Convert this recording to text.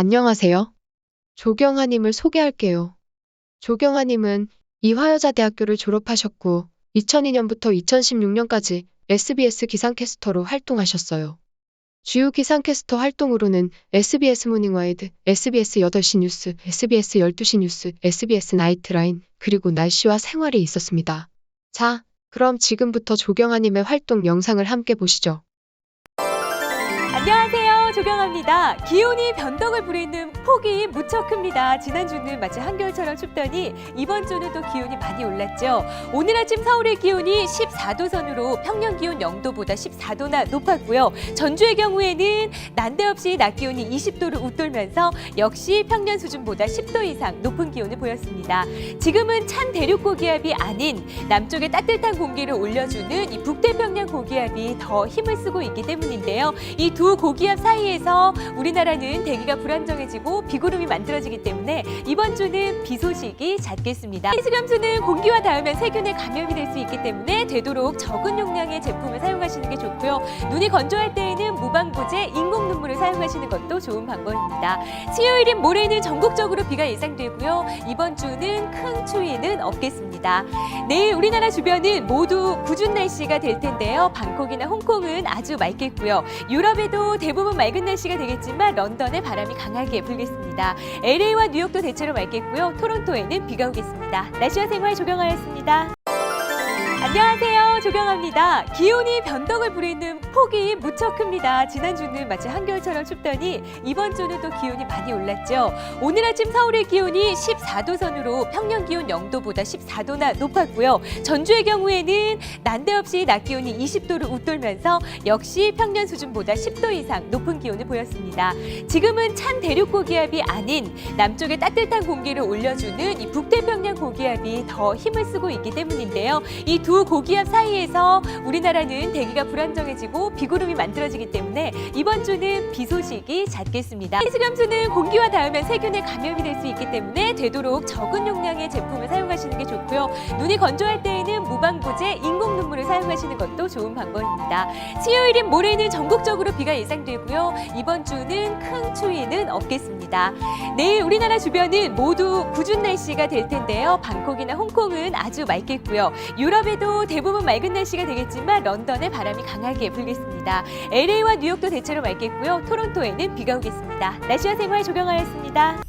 안녕하세요. 조경아님을 소개할게요. 조경아님은 이화여자대학교를 졸업하셨고 2002년부터 2016년까지 SBS 기상캐스터로 활동하셨어요. 주요 기상캐스터 활동으로는 SBS 모닝와이드, SBS 8시 뉴스, SBS 12시 뉴스, SBS 나이트라인, 그리고 날씨와 생활이 있었습니다. 자, 그럼 지금부터 조경아님의 활동 영상을 함께 보시죠. 안녕하세요. 조경아입니다. 기온이 변덕을 부리는 폭이 무척 큽니다. 지난주는 마치 한겨울처럼 춥더니 이번 주는 또 기온이 많이 올랐죠. 오늘 아침 서울의 기온이 14도 선으로 평년 기온 0도보다 14도나 높았고요. 전주의 경우에는 난데없이 낮 기온이 20도를 웃돌면서 역시 평년 수준보다 10도 이상 높은 기온을 보였습니다. 지금은 찬 대륙 고기압이 아닌 남쪽의 따뜻한 공기를 올려주는 이 북태평양 고기압이 더 힘을 쓰고 있기 때문인데요. 이 두 고기압 사이에 서 우리나라는 대기가 불안정해지고 비구름이 만들어지기 때문에 이번 주는 비 소식이 잦겠습니다. 희수감수는 공기와 닿으면 세균에 감염이 될 수 있기 때문에 되도록 적은 용량의 제품을 사용하시는 게 좋고요. 눈이 건조할 때에는 무방부제 인공 눈물을 사용하시는 것도 좋은 방법입니다. 수요일인 모레는 전국적으로 비가 예상되고요. 이번 주는 큰 추위는 없겠습니다. 내일 우리나라 주변은 모두 궂은 날씨가 될 텐데요. 방콕이나 홍콩은 아주 맑겠고요. 유럽에도 대부분 맑은 날씨가 되겠지만 런던에 바람이 강하게 불겠습니다. LA와 뉴욕도 대체로 맑겠고요. 토론토에는 비가 오겠습니다. 날씨와 생활 조경하였습니다. 안녕하세요. 조경아입니다. 기온이 변덕을 부리는 폭이 무척 큽니다. 지난주는 마치 한겨울처럼 춥더니 이번 주는 또 기온이 많이 올랐죠. 오늘 아침 서울의 기온이 14도 선으로 평년 기온 0도보다 14도나 높았고요. 전주의 경우에는 난데없이 낮 기온이 20도를 웃돌면서 역시 평년 수준보다 10도 이상 높은 기온을 보였습니다. 지금은 찬 대륙 고기압이 아닌 남쪽의 따뜻한 공기를 올려주는 이 북태평양 고기압이 더 힘을 쓰고 있기 때문인데요. 이 두 고기압 사이 에서 우리나라는 대기가 불안정해지고 비구름이 만들어지기 때문에 이번 주는 비 소식이 잦겠습니다. 희수감수는 공기와 닿으면 세균에 감염이 될 수 있기 때문에 되도록 적은 용량의 제품을 사용 하시는 게 좋고요. 눈이 건조할 때에는 무방부제 인공 눈물을 사용하시는 것도 좋은 방법입니다. 수요일인 모레는 전국적으로 비가 예상되고요. 이번 주는 큰 추위는 없겠습니다. 내일 우리나라 주변은 모두 궂은 날씨가 될 텐데요. 방콕이나 홍콩은 아주 맑겠고요. 유럽에도 대부분 맑은 날씨가 되겠지만 런던에 바람이 강하게 불겠습니다. LA와 뉴욕도 대체로 맑겠고요. 토론토에는 비가 오겠습니다. 날씨와 생활 조경하였습니다.